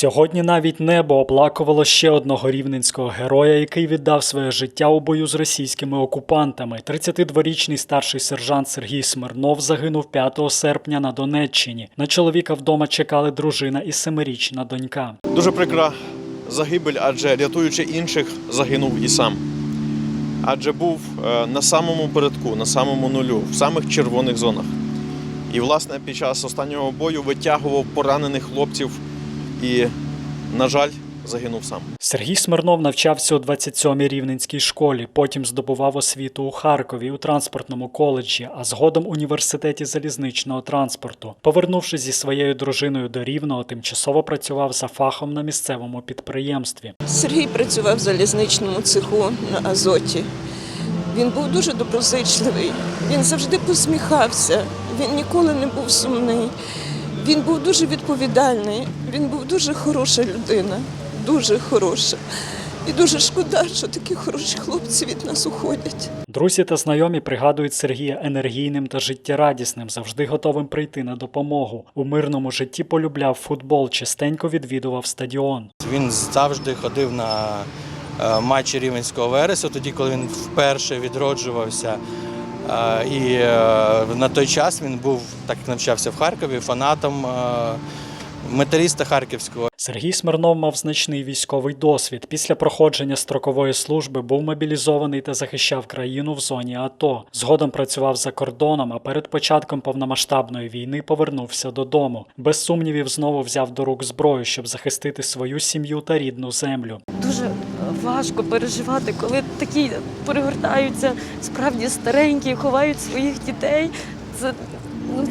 Сьогодні навіть небо оплакувало ще одного рівненського героя, який віддав своє життя у бою з російськими окупантами. 32-річний старший сержант Сергій Смирнов загинув 5 серпня на Донеччині. На чоловіка вдома чекали дружина і семирічна донька. Дуже прикра загибель, адже рятуючи інших, загинув і сам. Адже був е, на самому передку, на самому нулю, в самих червоних зонах. І, власне, під час останнього бою витягував поранених хлопців і, на жаль, загинув сам. Сергій Смирнов навчався у 27-й рівненській школі, потім здобував освіту у Харкові у транспортному коледжі, а згодом університеті залізничного транспорту. Повернувшись зі своєю дружиною до Рівного, тимчасово працював за фахом на місцевому підприємстві. Сергій працював в залізничному цеху на Азоті. Він був дуже доброзичливий, він завжди посміхався, він ніколи не був сумний. Він був дуже відповідальний, він був дуже хороша людина, дуже хороша. І дуже шкода, що такі хороші хлопці від нас уходять. Друзі та знайомі пригадують Сергія енергійним та життєрадісним, завжди готовим прийти на допомогу. У мирному житті полюбляв футбол, частенько відвідував стадіон. Він завжди ходив на е, матчі Рівенського Вересу, тоді, коли він вперше відроджувався. І е, на той час він був, так як навчався в Харкові, фанатом е, металіста Харківського. Сергій Смирнов мав значний військовий досвід. Після проходження строкової служби був мобілізований та захищав країну в зоні АТО. Згодом працював за кордоном, а перед початком повномасштабної війни повернувся додому. Без сумнівів знову взяв до рук зброю, щоб захистити свою сім'ю та рідну землю. дуже важко переживати, коли такі перегортаються справді старенькі, ховають своїх дітей. Це ну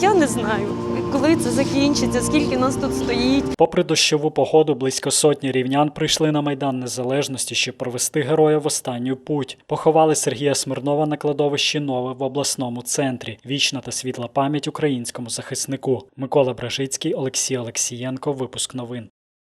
я не знаю, коли це закінчиться, скільки нас тут стоїть. Попри дощову погоду, близько сотні рівнян прийшли на майдан незалежності, щоб провести героя в останню путь. Поховали Сергія Смирнова на кладовищі Нове в обласному центрі. Вічна та світла пам'ять українському захиснику. Микола Бражицький, Олексій Олексієнко. Випуск новин.